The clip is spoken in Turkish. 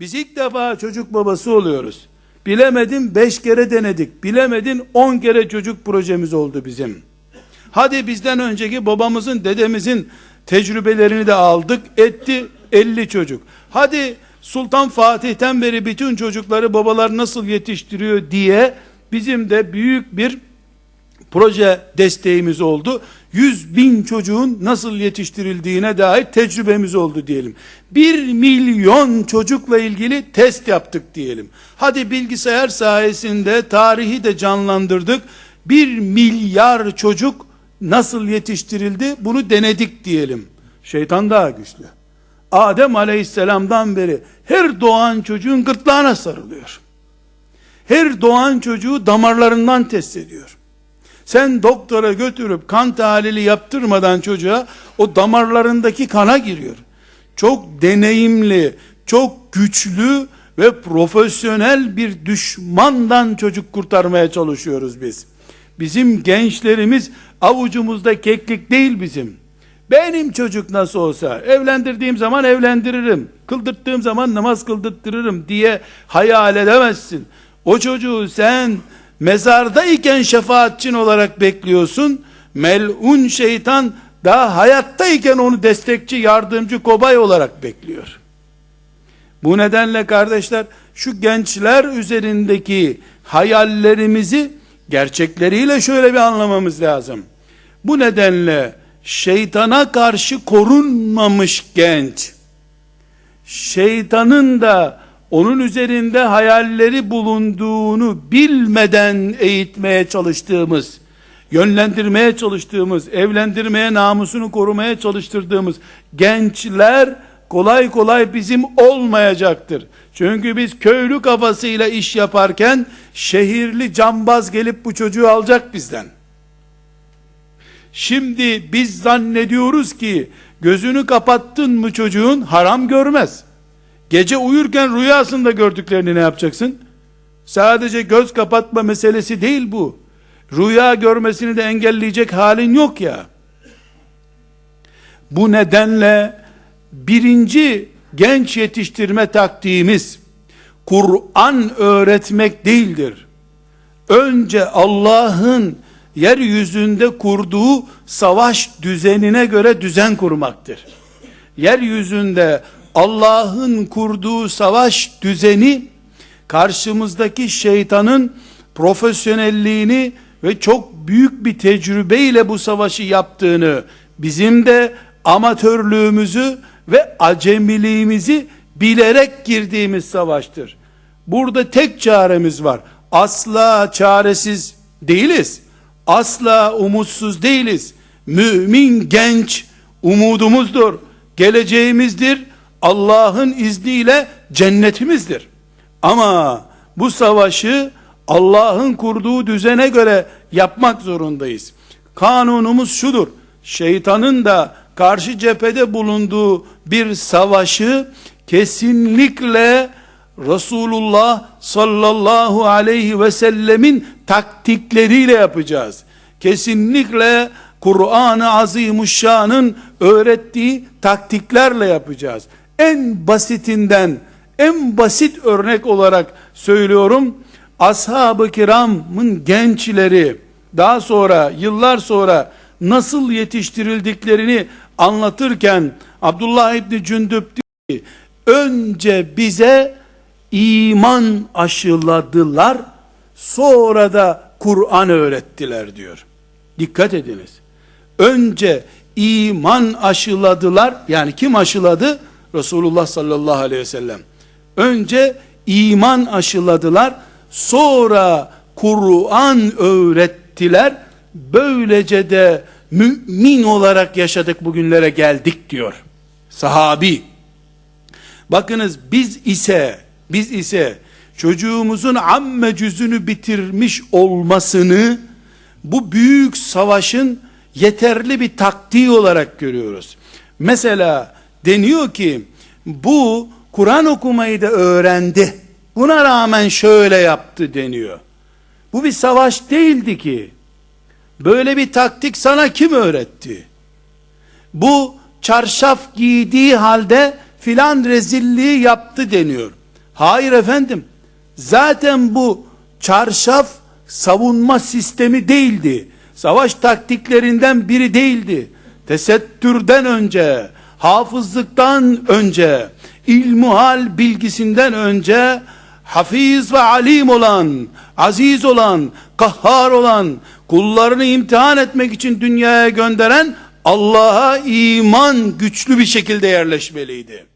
Biz ilk defa çocuk babası oluyoruz. Bilemedin beş kere denedik. Bilemedin on kere çocuk projemiz oldu bizim. Hadi bizden önceki babamızın, dedemizin tecrübelerini de aldık, etti 50 çocuk. Hadi Sultan Fatih'ten beri bütün çocukları babalar nasıl yetiştiriyor diye bizim de büyük bir proje desteğimiz oldu. 100 bin çocuğun nasıl yetiştirildiğine dair tecrübemiz oldu diyelim. 1 milyon çocukla ilgili test yaptık diyelim. Hadi bilgisayar sayesinde tarihi de canlandırdık. 1 milyar çocuk nasıl yetiştirildi bunu denedik diyelim. Şeytan daha güçlü. Adem aleyhisselamdan beri her doğan çocuğun gırtlağına sarılıyor. Her doğan çocuğu damarlarından test ediyor. Sen doktora götürüp kan tahlili yaptırmadan çocuğa o damarlarındaki kana giriyor. Çok deneyimli, çok güçlü ve profesyonel bir düşmandan çocuk kurtarmaya çalışıyoruz biz. Bizim gençlerimiz avucumuzda keklik değil bizim. Benim çocuk nasıl olsa evlendirdiğim zaman evlendiririm. Kıldırttığım zaman namaz kıldırttırırım diye hayal edemezsin. O çocuğu sen mezardayken şefaatçin olarak bekliyorsun. Melun şeytan daha hayattayken onu destekçi, yardımcı, kobay olarak bekliyor. Bu nedenle kardeşler şu gençler üzerindeki hayallerimizi gerçekleriyle şöyle bir anlamamız lazım. Bu nedenle şeytana karşı korunmamış genç, şeytanın da onun üzerinde hayalleri bulunduğunu bilmeden eğitmeye çalıştığımız, yönlendirmeye çalıştığımız, evlendirmeye, namusunu korumaya çalıştırdığımız gençler kolay kolay bizim olmayacaktır. Çünkü biz köylü kafasıyla iş yaparken şehirli cambaz gelip bu çocuğu alacak bizden. Şimdi biz zannediyoruz ki gözünü kapattın mı çocuğun haram görmez. Gece uyurken rüyasında gördüklerini ne yapacaksın? Sadece göz kapatma meselesi değil bu. Rüya görmesini de engelleyecek halin yok ya. Bu nedenle birinci genç yetiştirme taktiğimiz Kur'an öğretmek değildir. Önce Allah'ın yeryüzünde kurduğu savaş düzenine göre düzen kurmaktır. Yeryüzünde Allah'ın kurduğu savaş düzeni karşımızdaki şeytanın profesyonelliğini ve çok büyük bir tecrübeyle bu savaşı yaptığını, bizim de amatörlüğümüzü ve acemiliğimizi bilerek girdiğimiz savaştır. Burada tek çaremiz var. Asla çaresiz değiliz. Asla umutsuz değiliz. Mümin genç umudumuzdur. Geleceğimizdir. Allah'ın izniyle cennetimizdir. Ama bu savaşı Allah'ın kurduğu düzene göre yapmak zorundayız. Kanunumuz şudur. Şeytanın da karşı cephede bulunduğu bir savaşı kesinlikle Resulullah sallallahu aleyhi ve sellemin taktikleriyle yapacağız. Kesinlikle Kur'an-ı Azimuşşan'ın öğrettiği taktiklerle yapacağız. En basitinden, en basit örnek olarak söylüyorum. Ashab-ı kiramın gençleri, daha sonra, yıllar sonra nasıl yetiştirildiklerini anlatırken, Abdullah İbni Cündüp ki, önce bize iman aşıladılar, sonra da Kur'an öğrettiler diyor. Dikkat ediniz. Önce iman aşıladılar. Yani kim aşıladı? Resulullah sallallahu aleyhi ve sellem. Önce iman aşıladılar. Sonra Kur'an öğrettiler. Böylece de mümin olarak yaşadık bugünlere geldik diyor. Sahabi. Bakınız biz ise biz ise çocuğumuzun amme cüzünü bitirmiş olmasını bu büyük savaşın yeterli bir taktiği olarak görüyoruz. Mesela deniyor ki bu Kur'an okumayı da öğrendi. Buna rağmen şöyle yaptı deniyor. Bu bir savaş değildi ki. Böyle bir taktik sana kim öğretti? Bu çarşaf giydiği halde filan rezilliği yaptı deniyor. Hayır efendim. Zaten bu çarşaf savunma sistemi değildi. Savaş taktiklerinden biri değildi. Tesettürden önce, hafızlıktan önce, ilmuhal bilgisinden önce hafiz ve alim olan, aziz olan, kahhar olan, kullarını imtihan etmek için dünyaya gönderen Allah'a iman güçlü bir şekilde yerleşmeliydi.